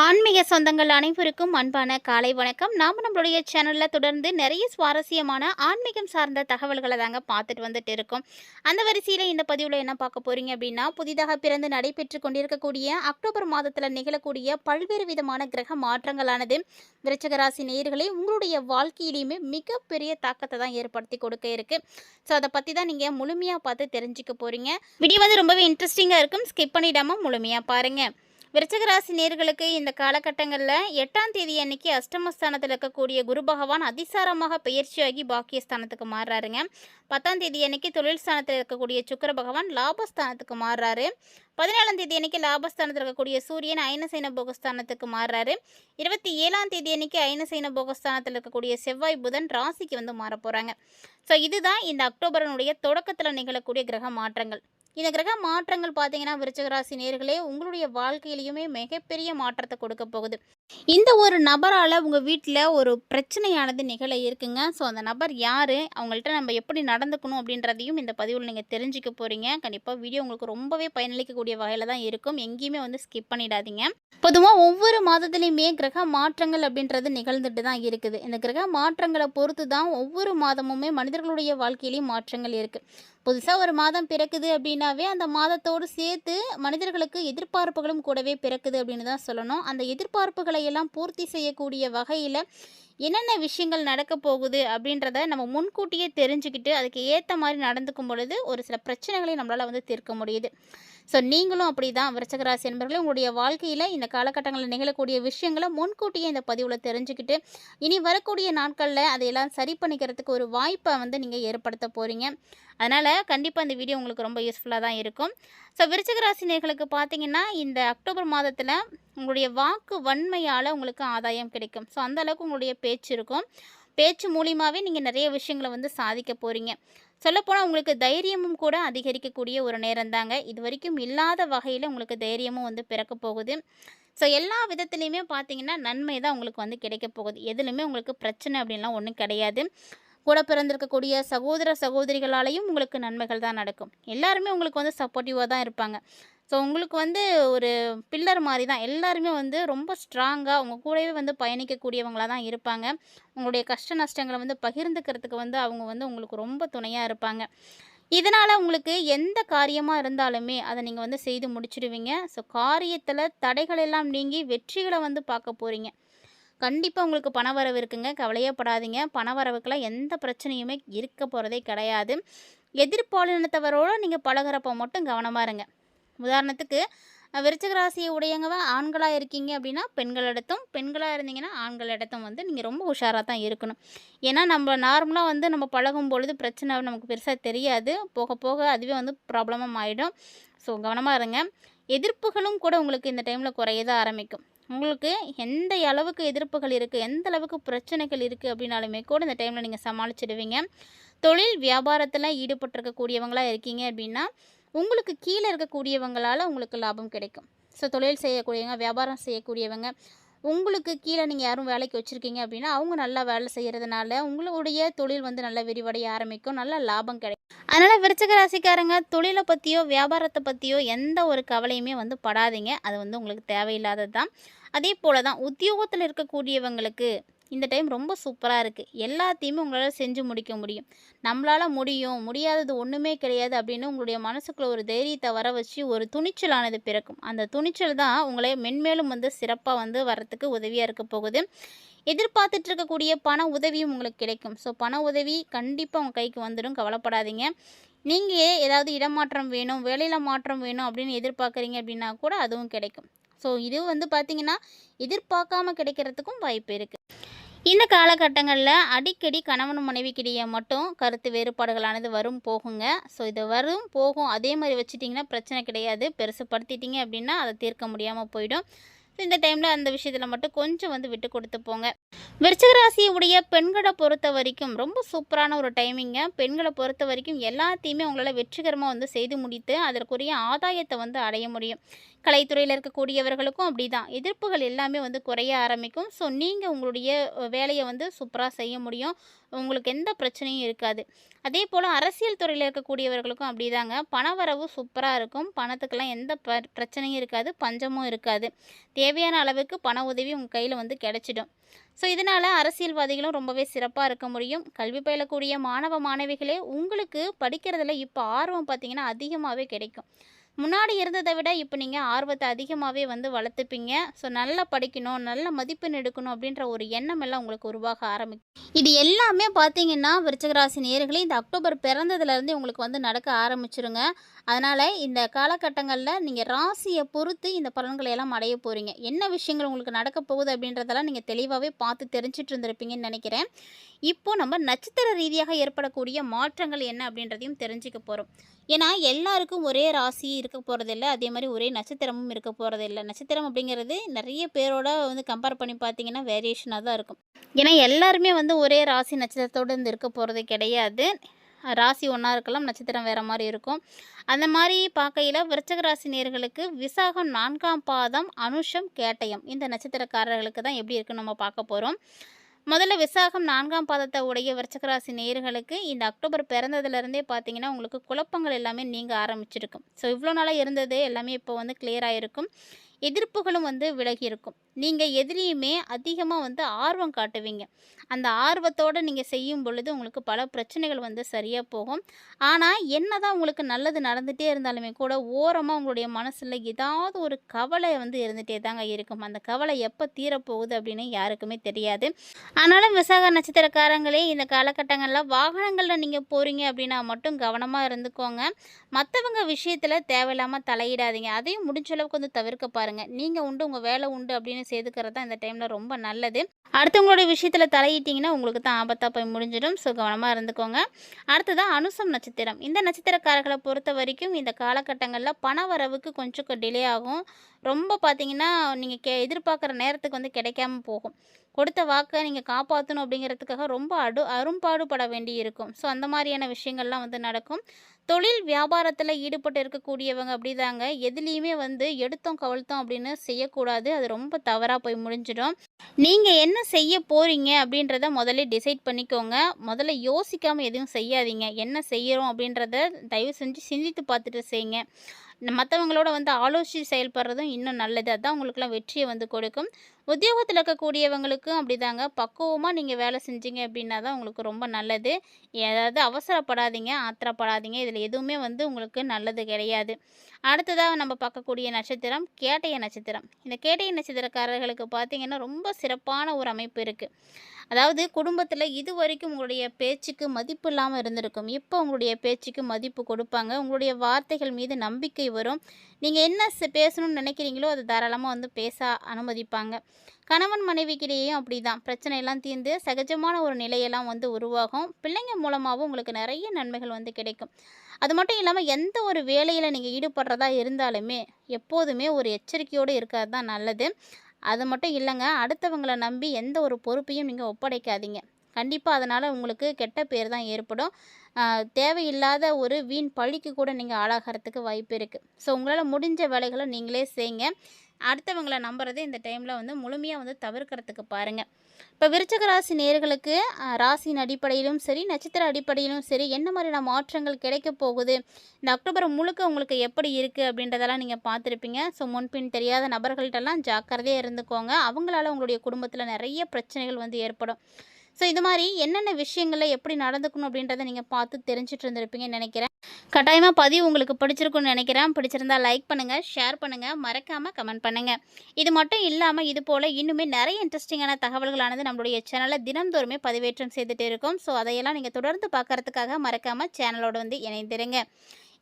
ஆன்மீக சொந்தங்கள் அனைவருக்கும் அன்பான காலை வணக்கம். நாம் நம்மளுடைய சேனலில் தொடர்ந்து நிறைய சுவாரஸ்யமான ஆன்மீகம் சார்ந்த தகவல்களை தாங்க பார்த்துட்டு வந்துட்டு இருக்கோம். அந்த வரிசையில் இந்த பதிவில் என்ன பார்க்க போகிறீங்க அப்படின்னா புதிதாக பிறந்து நடைபெற்று கொண்டிருக்கக்கூடிய அக்டோபர் மாதத்தில் நிகழக்கூடிய பல்வேறு விதமான கிரக மாற்றங்களானது விருச்சகராசி ராசி நேயர்களை உங்களுடைய வாழ்க்கையிலையுமே மிகப்பெரிய தாக்கத்தை தான் ஏற்படுத்தி கொடுக்க இருக்கு. ஸோ அதை பற்றி தான் நீங்கள் முழுமையாக பார்த்து தெரிஞ்சுக்க போகிறீங்க வீடியோ வந்து ரொம்பவே இன்ட்ரெஸ்டிங்காக இருக்கும். ஸ்கிப் பண்ணிடாமல் முழுமையாக பாருங்கள் விருச்சகராசி நேர்களுக்கு இந்த காலகட்டங்களில் எட்டாம் தேதி அன்னைக்கு அஷ்டமஸ்தானத்தில் இருக்கக்கூடிய குரு பகவான் அதிசாரமாக பயிற்சியாகி பாக்கியஸ்தானத்துக்கு மாறுறாருங்க. பத்தாம் தேதி அன்னைக்கு தொழில் ஸ்தானத்தில் இருக்கக்கூடிய சுக்கர பகவான் லாபஸ்தானத்துக்கு மாறுறாரு. பதினேழாம் தேதி அன்னைக்கு லாபஸ்தானத்தில் இருக்கக்கூடிய சூரியன் ஐனசைன போகஸ்தானத்துக்கு மாறுறாரு. இருபத்தி ஏழாம் தேதி அன்னைக்கு ஐனசைன போகஸ்தானத்தில் இருக்கக்கூடிய செவ்வாய் புதன் ராசிக்கு வந்து மாற போகிறாங்க ஸோ இதுதான் இந்த அக்டோபரனுடைய தொடக்கத்தில் நிகழக்கூடிய கிரக மாற்றங்கள். இந்த கிரக மாற்றங்கள் பார்த்தீங்கன்னா விருச்சகராசி நேர்களே உங்களுடைய வாழ்க்கையிலையுமே மிகப்பெரிய மாற்றத்தை கொடுக்க போகுது. இந்த ஒரு நபரால் உங்கள் வீட்டில் ஒரு பிரச்சனையானது நிகழ இருக்குங்க. ஸோ அந்த நபர் யார்? அவங்கள்ட்ட நம்ம எப்படி நடந்துக்கணும் அப்படின்றதையும் இந்த பதிவில் நீங்கள் தெரிஞ்சுக்க போகிறீங்க கண்டிப்பாக வீடியோ உங்களுக்கு ரொம்பவே பயனளிக்கக்கூடிய வகையில் தான் இருக்கும். எங்கேயுமே வந்து ஸ்கிப் பண்ணிடாதீங்க. பொதுவாக ஒவ்வொரு மாதத்துலேயுமே கிரக மாற்றங்கள் அப்படின்றது நிகழ்ந்துட்டு தான் இருக்குது. இந்த கிரக மாற்றங்களை பொறுத்து தான் ஒவ்வொரு மாதமுமே மனிதர்களுடைய வாழ்க்கையிலையும் மாற்றங்கள் இருக்குது புதுசாக ஒரு மாதம் பிறக்குது அப்படின்னாவே அந்த மாதத்தோடு சேர்த்து மனிதர்களுக்கு எதிர்பார்ப்புகளும் கூடவே பிறக்குது அப்படின்னு தான் சொல்லணும். அந்த எதிர்பார்ப்புகளை எல்லாம் பூர்த்தி செய்யக்கூடிய வகையில் என்னென்ன விஷயங்கள் நடக்க போகுது அப்படின்றத நம்ம முன்கூட்டியே தெரிஞ்சுக்கிட்டு அதுக்கு ஏற்ற மாதிரி நடந்துக்கும் பொழுது ஒரு சில பிரச்சனைகளை நம்மளால் வந்து தீர்க்க முடியுது. ஸோ நீங்களும் அப்படி தான் விருச்சகராசி என்பவர்களே உங்களுடைய வாழ்க்கையில் இந்த காலகட்டங்களில் நிகழக்கூடிய விஷயங்களை முன்கூட்டியே இந்த பதிவில் தெரிஞ்சுக்கிட்டு இனி வரக்கூடிய நாட்களில் அதையெல்லாம் சரி பண்ணிக்கிறதுக்கு ஒரு வாய்ப்பை வந்து நீங்கள் ஏற்படுத்த போகிறீங்க அதனால் கண்டிப்பாக இந்த வீடியோ உங்களுக்கு ரொம்ப யூஸ்ஃபுல்லாக தான் இருக்கும். ஸோ விருச்சிக ராசி நேர்களுக்கு பார்த்தீங்கன்னா இந்த அக்டோபர் மாதத்தில் உங்களுடைய வாக்கு வன்மையால் உங்களுக்கு ஆதாயம் கிடைக்கும். ஸோ அந்தளவுக்கு உங்களுடைய பேச்சு இருக்கும். பேச்சு மூலியமாகவே நீங்கள் நிறைய விஷயங்களை வந்து சாதிக்க போகிறீங்க சொல்லப்போனால் உங்களுக்கு தைரியமும் கூட அதிகரிக்கக்கூடிய ஒரு நேரம் தாங்க. இது வரைக்கும் இல்லாத வகையில் உங்களுக்கு தைரியமும் வந்து பிறக்க போகுது. ஸோ எல்லா விதத்துலேயுமே பார்த்தீங்கன்னா நன்மை தான் உங்களுக்கு வந்து கிடைக்க போகுது. எதுலையுமே உங்களுக்கு பிரச்சனை அப்படின்லாம் ஒன்றும் கிடையாது. கூட பிறந்திருக்கக்கூடிய சகோதர சகோதரிகளாலையும் உங்களுக்கு நன்மைகள் தான் நடக்கும். எல்லாருமே உங்களுக்கு வந்து சப்போர்ட்டிவாக தான் இருப்பாங்க. ஸோ உங்களுக்கு வந்து ஒரு பில்லர் மாதிரி தான். எல்லாருமே வந்து ரொம்ப ஸ்ட்ராங்காக உங்கள் கூடவே வந்து பயணிக்கக்கூடியவங்களாக தான் இருப்பாங்க. உங்களுடைய கஷ்ட நஷ்டங்களை வந்து பகிர்ந்துக்கிறதுக்கு வந்து அவங்க வந்து உங்களுக்கு ரொம்ப துணையாக இருப்பாங்க. இதனால் உங்களுக்கு எந்த காரியமாக இருந்தாலுமே அதை நீங்கள் வந்து செய்து முடிச்சிடுவீங்க. ஸோ காரியத்தில் தடைகள் எல்லாம் நீங்கி வெற்றிகளை வந்து பார்க்க போகிறீங்க கண்டிப்பாக உங்களுக்கு பணவரவு இருக்குங்க. கவலையப்படாதீங்க பணவரவுக்கெல்லாம் எந்த பிரச்சனையுமே இருக்க போகிறதே கிடையாது. எதிர்பாலினத்தவரோடு நீங்கள் பழகிறப்போ மட்டும் கவனமாக இருங்க. உதாரணத்துக்கு விருச்சிக ராசியை உடையங்கவ ஆண்களாக இருக்கீங்க அப்படின்னா பெண்கள் இடத்தும் பெண்களாக இருந்தீங்கன்னா ஆண்கள் இடத்தும் வந்து நீங்கள் ரொம்ப உஷாராக தான் இருக்கணும். ஏன்னா நம்ம நார்மலாக வந்து நம்ம பழகும் பொழுது பிரச்சனை நமக்கு பெருசாக தெரியாது. போக போக அதுவே வந்து ப்ராப்ளமாக ஆகிடும் ஸோ கவனமாக இருங்க. எதிர்ப்புகளும் கூட உங்களுக்கு இந்த டைமில் குறையத ஆரம்பிக்கும். உங்களுக்கு எந்த அளவுக்கு எதிர்ப்புகள் இருக்குது எந்த அளவுக்கு பிரச்சனைகள் இருக்குது அப்படின்னாலுமே கூட இந்த டைமில் நீங்கள் சமாளிச்சிடுவீங்க. தொழில் வியாபாரத்தில் ஈடுபட்டிருக்கக்கூடியவங்களாக இருக்கீங்க அப்படின்னா உங்களுக்கு கீழே இருக்கக்கூடியவங்களால் உங்களுக்கு லாபம் கிடைக்கும். ஸோ தொழில் செய்யக்கூடியவங்க வியாபாரம் செய்யக்கூடியவங்க உங்களுக்கு கீழே நீங்கள் யாரும் வேலைக்கு வச்சுருக்கீங்க அப்படின்னா அவங்க நல்லா வேலை செய்கிறதுனால உங்களுடைய தொழில் வந்து நல்லா விரிவடைய ஆரம்பிக்கும் நல்ல லாபம் கிடைக்கும் அதனால் விருச்சக ராசிக்காரங்க தொழிலை பற்றியோ வியாபாரத்தை பற்றியோ எந்த ஒரு கவலையுமே வந்து படாதீங்க. அது வந்து உங்களுக்கு தேவையில்லாதது தான் அதே போல் தான் உத்தியோகத்தில் இருக்கக்கூடியவங்களுக்கு இந்த டைம் ரொம்ப சூப்பராக இருக்குது எல்லாத்தையுமே உங்களால் செஞ்சு முடிக்க முடியும். நம்மளால் முடியும். முடியாதது ஒன்றுமே கிடையாது அப்படின்னு உங்களுடைய மனசுக்குள்ளே ஒரு தைரியத்தை வர வச்சு ஒரு துணிச்சலானது பிறக்கும். அந்த துணிச்சல் தான் உங்களை மென்மேலும் வந்து சிறப்பாக வந்து வரத்துக்கு உதவியாக இருக்க போகுது. எதிர்பார்த்துட்டு இருக்கக்கூடிய பண உதவியும் உங்களுக்கு கிடைக்கும். ஸோ பண உதவி கண்டிப்பாக உங்கள் கைக்கு வந்துடும். கவலைப்படாதீங்க. நீங்கள் ஏதாவது இடமாற்றம் வேணும் வேலையில் மாற்றம் வேணும் அப்படின்னு எதிர்பார்க்குறீங்க அப்படின்னா கூட அதுவும் கிடைக்கும். ஸோ இது வந்து பார்த்திங்கன்னா எதிர்பார்க்காம கிடைக்கிறதுக்கும் வாய்ப்பு இருக்குது இந்த காலகட்டங்களில் அடிக்கடி கணவன் மனைவிக்கிடையே மட்டும் கருத்து வேறுபாடுகளானது வரும் போகுங்க. ஸோ இது வரும் போகும். அதே மாதிரி வச்சுட்டிங்கன்னா பிரச்சனை கிடையாது. பெருசுப்படுத்திட்டீங்க அப்படின்னா அதை தீர்க்க முடியாமல் போயிடும். இந்த டைமில் அந்த விஷயத்தில் மட்டும் கொஞ்சம் வந்து விட்டு கொடுத்து போங்க. விருச்சகராசியுடைய ராசியை உடைய பெண்களை பொறுத்த வரைக்கும் ரொம்ப சூப்பரான ஒரு டைமிங்க பெண்களை பொறுத்த வரைக்கும் எல்லாத்தையுமே உங்களால் வெற்றிகரமாக வந்து செய்து முடித்து அதற்குரிய ஆதாயத்தை வந்து அடைய முடியும். கலைத்துறையில் இருக்கக்கூடியவர்களுக்கும் அப்படி தான் எதிர்ப்புகள் எல்லாமே வந்து குறைய ஆரம்பிக்கும். ஸோ நீங்கள் உங்களுடைய வேலையை வந்து சூப்பராக செய்ய முடியும். உங்களுக்கு எந்த பிரச்சனையும் இருக்காது. அதே போல் அரசியல் துறையில் இருக்கக்கூடியவர்களுக்கும் அப்படிதாங்க. பணவரவு சூப்பராக இருக்கும். பணத்துக்கெல்லாம் எந்த ப பிரச்சனையும் இருக்காது. பஞ்சமும் இருக்காது. தேவையான அளவுக்கு பண உதவி உங்கள் கையில் வந்து கிடச்சிடும். ஸோ இதனால் அரசியல்வாதிகளும் ரொம்பவே சிறப்பாக இருக்க முடியும். கல்வி பயிலக்கூடிய மாணவ மாணவிகளே உங்களுக்கு படிக்கிறதுல இப்போ ஆர்வம் பார்த்தீங்கன்னா அதிகமாகவே கிடைக்கும். முன்னாடி இருந்ததை விட இப்போ நீங்கள் ஆர்வத்தை அதிகமாகவே வந்து வளர்த்துப்பீங்க. ஸோ நல்லா படிக்கணும் நல்ல மதிப்பெண் எடுக்கணும் அப்படின்ற ஒரு எண்ணம் எல்லாம் உங்களுக்கு உருவாக ஆரம்பிக்கும் இது எல்லாமே பார்த்தீங்கன்னா விருச்சகராசி நேர்களே இந்த அக்டோபர் பிறந்ததுலேருந்து உங்களுக்கு வந்து நடக்க ஆரம்பிச்சிருங்க. அதனால் இந்த காலகட்டங்களில் நீங்கள் ராசியை பொறுத்து இந்த பலன்களை எல்லாம் அடைய போகிறீங்க என்ன விஷயங்கள் உங்களுக்கு நடக்க போகுது அப்படின்றதெல்லாம் நீங்கள் தெளிவாகவே பார்த்து தெரிஞ்சிட்டு இருந்திருப்பீங்கன்னு நினைக்கிறேன். இப்போது நம்ம நட்சத்திர ரீதியாக ஏற்படக்கூடிய மாற்றங்கள் என்ன அப்படின்றதையும் தெரிஞ்சுக்க போகிறோம் ஏன்னா எல்லாருக்கும் ஒரே ராசி இருக்க போகிறதில்ல அதே மாதிரி ஒரே நட்சத்திரமும் இருக்க போகிறதில்ல நட்சத்திரம் அப்படிங்கிறது நிறைய பேரோட வந்து கம்பேர் பண்ணி பார்த்தீங்கன்னா வேரியேஷனாக தான் இருக்கும். ஏன்னா எல்லாருமே வந்து ஒரே ராசி நட்சத்திரத்தோடு இருந்து இருக்க போகிறது கிடையாது. ராசி ஒன்றா இருக்கலாம் நட்சத்திரம் வேறு மாதிரி இருக்கும். அந்த மாதிரி பார்க்கையில் விருச்சக ராசி நேர்களுக்கு விசாகம் நான்காம் பாதம் அனுஷம் கேட்டயம் இந்த நட்சத்திரக்காரர்களுக்கு தான் எப்படி இருக்குன்னு நம்ம பார்க்க போகிறோம் முதல்ல விசாகம் நான்காம் பாதத்தை உடைய விருச்சகராசி நேயர்களுக்கு இந்த அக்டோபர் பிறந்ததுலேருந்தே பார்த்தீங்கன்னா உங்களுக்கு குழப்பங்கள் எல்லாமே நீங்க ஆரம்பிச்சிருக்கும். ஸோ இவ்வளோ நாளாக இருந்தது எல்லாமே இப்போ வந்து clear இருக்கும் எதிர்ப்புகளும் வந்து விலகி இருக்கும். நீங்கள் எதுலேயுமே அதிகமாக வந்து ஆர்வம் காட்டுவீங்க. அந்த ஆர்வத்தோடு நீங்கள் செய்யும் பொழுது உங்களுக்கு பல பிரச்சனைகள் வந்து சரியாக போகும். ஆனால் என்ன தான் உங்களுக்கு நல்லது நடந்துகிட்டே இருந்தாலுமே கூட ஓரமாக உங்களுடைய மனசில் ஏதாவது ஒரு கவலை வந்து இருந்துகிட்டே தாங்க இருக்கும். அந்த கவலை எப்போ தீரப்போகுது அப்படின்னு யாருக்குமே தெரியாது. ஆனாலும் விசாக நட்சத்திரக்காரங்களே இந்த காலகட்டங்களில் வாகனங்களில் நீங்கள் போகிறீங்க அப்படின்னா மட்டும் கவனமாக இருந்துக்கோங்க. மற்றவங்க விஷயத்தில் தேவையில்லாமல் தலையிடாதீங்க. அதையும் முடிஞ்ச அளவுக்கு வந்து தவிர்க்க பாருங்கள் நீங்கள் உண்டு உங்கள் வேலை உண்டு அப்படின்னு சேர்த்துக்கிறது தான் இந்த டைமில் ரொம்ப நல்லது. அடுத்தவங்களுடைய விஷயத்தில் தலையிட்டிங்கன்னா உங்களுக்கு தான் ஆபத்தாக போய் முடிஞ்சிடும். ஸோ கவனமாக இருந்துக்கோங்க. அடுத்ததான் அனுசம் நட்சத்திரம். இந்த நட்சத்திரக்காரர்களை பொறுத்த வரைக்கும் இந்த காலகட்டங்களில் பண வரவுக்கு கொஞ்சம் டிலே ஆகும். ரொம்ப பார்த்தீங்கன்னா நீங்கள் கே எதிர்பார்க்குற நேரத்துக்கு வந்து கிடைக்காம போகும். கொடுத்த வாக்கை நீங்கள் காப்பாற்றணும் அப்படிங்கிறதுக்காக ரொம்ப அடு அரும்பாடுபட வேண்டி இருக்கும். ஸோ அந்த மாதிரியான விஷயங்கள்லாம் வந்து நடக்கும். தொழில் வியாபாரத்தில் ஈடுபட்டு இருக்கக்கூடியவங்க அப்படிதாங்க. எதுலேயுமே வந்து எடுத்தோம் கவழ்த்தோம் அப்படின்னு செய்யக்கூடாது. அது ரொம்ப தவறாக போய் முடிஞ்சிடும். நீங்கள் என்ன செய்ய போகிறீங்க அப்படின்றத முதல்ல டிசைட் பண்ணிக்கோங்க. முதல்ல யோசிக்காமல் எதுவும் செய்யாதீங்க. என்ன செய்கிறோம் அப்படின்றத தயவு செஞ்சு சிந்தித்து பார்த்துட்டு செய்யுங்க மற்றவங்களோட வந்து ஆலோசித்து செயல்படுறதும் இன்னும் நல்லது. அதுதான் உங்களுக்குலாம் வெற்றியை வந்து கொடுக்கும். உத்தியோகத்தில் இருக்கக்கூடியவங்களுக்கும் அப்படிதாங்க. பக்குவமாக நீங்கள் வேலை செஞ்சீங்க அப்படின்னா தான் உங்களுக்கு ரொம்ப நல்லது. ஏதாவது அவசரப்படாதீங்க ஆத்திரப்படாதீங்க. இதில் எதுவுமே வந்து உங்களுக்கு நல்லது கிடையாது. அடுத்ததாக நம்ம பார்க்கக்கூடிய நட்சத்திரம் கேட்டைய நட்சத்திரம். இந்த கேட்டைய நட்சத்திரக்காரர்களுக்கு பார்த்தீங்கன்னா ரொம்ப சிறப்பான ஒரு அமைப்பு இருக்குது அதாவது குடும்பத்தில் இது வரைக்கும் உங்களுடைய பேச்சுக்கு மதிப்பு இல்லாமல் இருந்திருக்கும். இப்போ உங்களுடைய பேச்சுக்கு மதிப்பு கொடுப்பாங்க. உங்களுடைய வார்த்தைகள் மீது நம்பிக்கை வரும். நீங்கள் என்ன பேசணும்னு நினைக்கிறீங்களோ அதை தாராளமாக வந்து பேச அனுமதிப்பாங்க. கணவன் மனைவிக்கிடையேயும் அப்படி தான் பிரச்சனையெல்லாம் தீர்ந்து சகஜமான ஒரு நிலையெல்லாம் வந்து உருவாகும். பிள்ளைங்க மூலமாகவும் உங்களுக்கு நிறைய நன்மைகள் வந்து கிடைக்கும். அது மட்டும் இல்லாமல் எந்த ஒரு வேலையில் நீங்கள் ஈடுபடுறதா இருந்தாலுமே எப்போதுமே ஒரு எச்சரிக்கையோடு இருக்கிறது தான் நல்லது. அது மட்டும் இல்லைங்க அடுத்தவங்களை நம்பி எந்த ஒரு பொறுப்பையும் நீங்கள் ஒப்படைக்காதீங்க. கண்டிப்பாக அதனால் உங்களுக்கு கெட்ட பேர் தான் ஏற்படும். தேவையில்லாத ஒரு வீண் பழிக்கு கூட நீங்கள் ஆளாகிறதுக்கு வாய்ப்பு இருக்குது ஸோ உங்களால் முடிஞ்ச வேலைகளை நீங்களே செய்யுங்க அடுத்தவங்களை நம்புறது இந்த டைமில் வந்து முழுமையாக வந்து தவிர்க்கிறதுக்கு பாருங்கள் இப்போ விருச்சக ராசி நேர்களுக்கு ராசியின் அடிப்படையிலும் சரி நட்சத்திர அடிப்படையிலும் சரி என்ன மாதிரியான மாற்றங்கள் கிடைக்க போகுது இந்த அக்டோபர் முழுக்க உங்களுக்கு எப்படி இருக்குது அப்படின்றதெல்லாம் நீங்கள் பார்த்துருப்பீங்க. ஸோ முன்பின் தெரியாத நபர்கள்ட்டெல்லாம் ஜாக்கிரதையாக இருந்துக்கோங்க. அவங்களால உங்களுடைய குடும்பத்தில் நிறைய பிரச்சனைகள் வந்து ஏற்படும். ஸோ இது மாதிரி என்னென்ன விஷயங்களில் எப்படி நடந்துக்கணும் அப்படின்றத நீங்கள் பார்த்து தெரிஞ்சுட்டு இருந்திருப்பீங்கன்னு நினைக்கிறேன். கட்டாயமாக பதிவு உங்களுக்கு பிடிச்சிருக்குன்னு நினைக்கிறேன். பிடிச்சிருந்தா லைக் பண்ணுங்கள் ஷேர் பண்ணுங்கள் மறக்காமல் கமெண்ட் பண்ணுங்கள் இது மட்டும் இல்லாமல் இது போல் இன்னுமே நிறைய இன்ட்ரெஸ்டிங்கான தகவல்களானது நம்மளுடைய சேனலில் தினந்தோறுமே பதிவேற்றம் செய்துட்டு இருக்கும். ஸோ அதையெல்லாம் நீங்கள் தொடர்ந்து பார்க்கறதுக்காக மறக்காமல் சேனலோடு வந்து இணைந்திருங்க.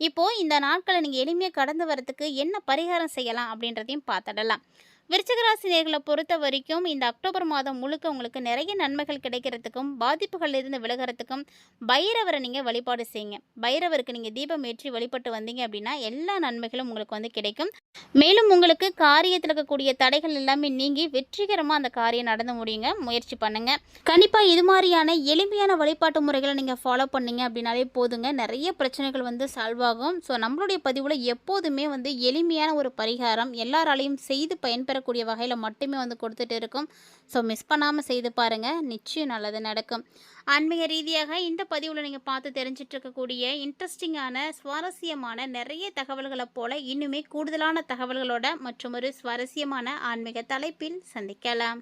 இப்போது இந்த நாட்களை நீங்கள் எளிமையாக கடந்து வரதுக்கு என்ன பரிகாரம் செய்யலாம் அப்படின்றதையும் பார்த்துடலாம். விருச்சகராசி நேர்களை பொறுத்த வரைக்கும் இந்த அக்டோபர் மாதம் முழுக்க உங்களுக்கு நிறைய நன்மைகள் கிடைக்கிறதுக்கும் பாதிப்புகள் இருந்து விலகிறதுக்கும் பைரவரை நீங்கள் வழிபாடு செய்யுங்க. பைரவருக்கு நீங்கள் தீபம் ஏற்றி வழிபட்டு வந்தீங்க அப்படின்னா எல்லா நன்மைகளும் உங்களுக்கு வந்து கிடைக்கும். மேலும் உங்களுக்கு காரியத்தில் இருக்கக்கூடிய தடைகள் எல்லாமே நீங்கி வெற்றிகரமாக அந்த காரியம் நடந்து முடியுங்க. முயற்சி பண்ணுங்க. கண்டிப்பாக இது மாதிரியான எளிமையான வழிபாட்டு முறைகளை நீங்கள் ஃபாலோ பண்ணீங்க அப்படின்னாலே போதுங்க. நிறைய பிரச்சனைகள் வந்து சால்வ் ஆகும். ஸோ நம்மளுடைய பதிவில் எப்போதுமே வந்து எளிமையான ஒரு பரிகாரம் எல்லாராலையும் செய்து பயன்பெற பயன்பெறக்கூடிய வகையில் மட்டுமே வந்து கொடுத்துட்டு இருக்கும். ஸோ மிஸ் பண்ணாமல் செய்து பாருங்கள் நிச்சயம் நல்லது நடக்கும். ஆன்மீக ரீதியாக இந்த பதிவில் நீங்கள் பார்த்து தெரிஞ்சிட்ருக்கக்கூடிய இன்ட்ரெஸ்டிங்கான சுவாரஸ்யமான நிறைய தகவல்களை போல இன்னுமே கூடுதலான தகவல்களோட மற்றும் ஒரு சுவாரஸ்யமான ஆன்மீக தலைப்பில் சந்திக்கலாம்.